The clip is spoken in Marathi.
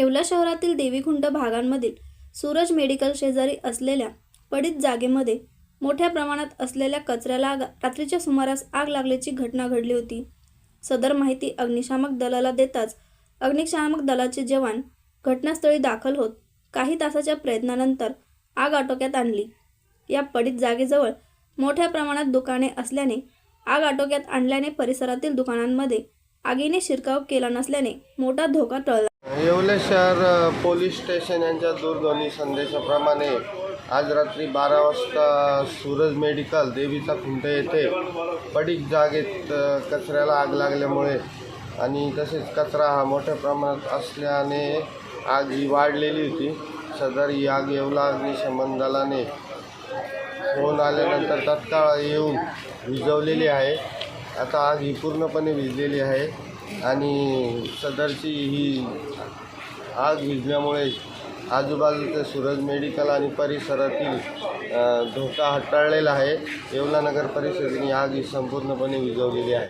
येवला शहरातील देवीखुंड भागांमधील सूरज मेडिकल शेजारी असलेल्या पडीत जागेमध्ये मोठ्या प्रमाणात असलेल्या कचऱ्याला आग- रात्रीच्या सुमारास आग लागल्याची घटना घडली होती. सदर माहिती अग्निशामक दलाला देताच अग्निशामक दलाचे जवान घटनास्थळी दाखल होत काही तासाच्या प्रयत्नानंतर आग आटोक्यात आणली. या पडीत जागेजवळ मोठ्या प्रमाणात दुकाने असल्याने आग आटोक्यात आणल्याने परिसरातील दुकानांमध्ये आगीने शिरकाव केला नसल्याने मोठा धोका टळला. येवले शहर पोलीस स्टेशन यांच्या दूरध्वनी संदेशाप्रमाणे आज रात्री बारा वाजता सूरज मेडिकल देवीचा खुंट येथे पडीक जागेत कचऱ्याला आग लागल्यामुळे आणि तसेच कचरा हा मोठ्या प्रमाणात असल्याने आग ही वाढलेली होती. सदर ही आग येवला अग्निशमन दलाने फोन आल्यानंतर तत्काळ येऊन विजवलेली आहे. आता आग ही पूर्णपणे विजलेली आहे. आणि सदरची ही आग विझल्यामुळे आजूबाजूचे सूरज मेडिकल आणि परिसरातील धोका हाताळलेला आहे. येवला नगर परिषदेने आग ही संपूर्णपणे विझवलेली आहे.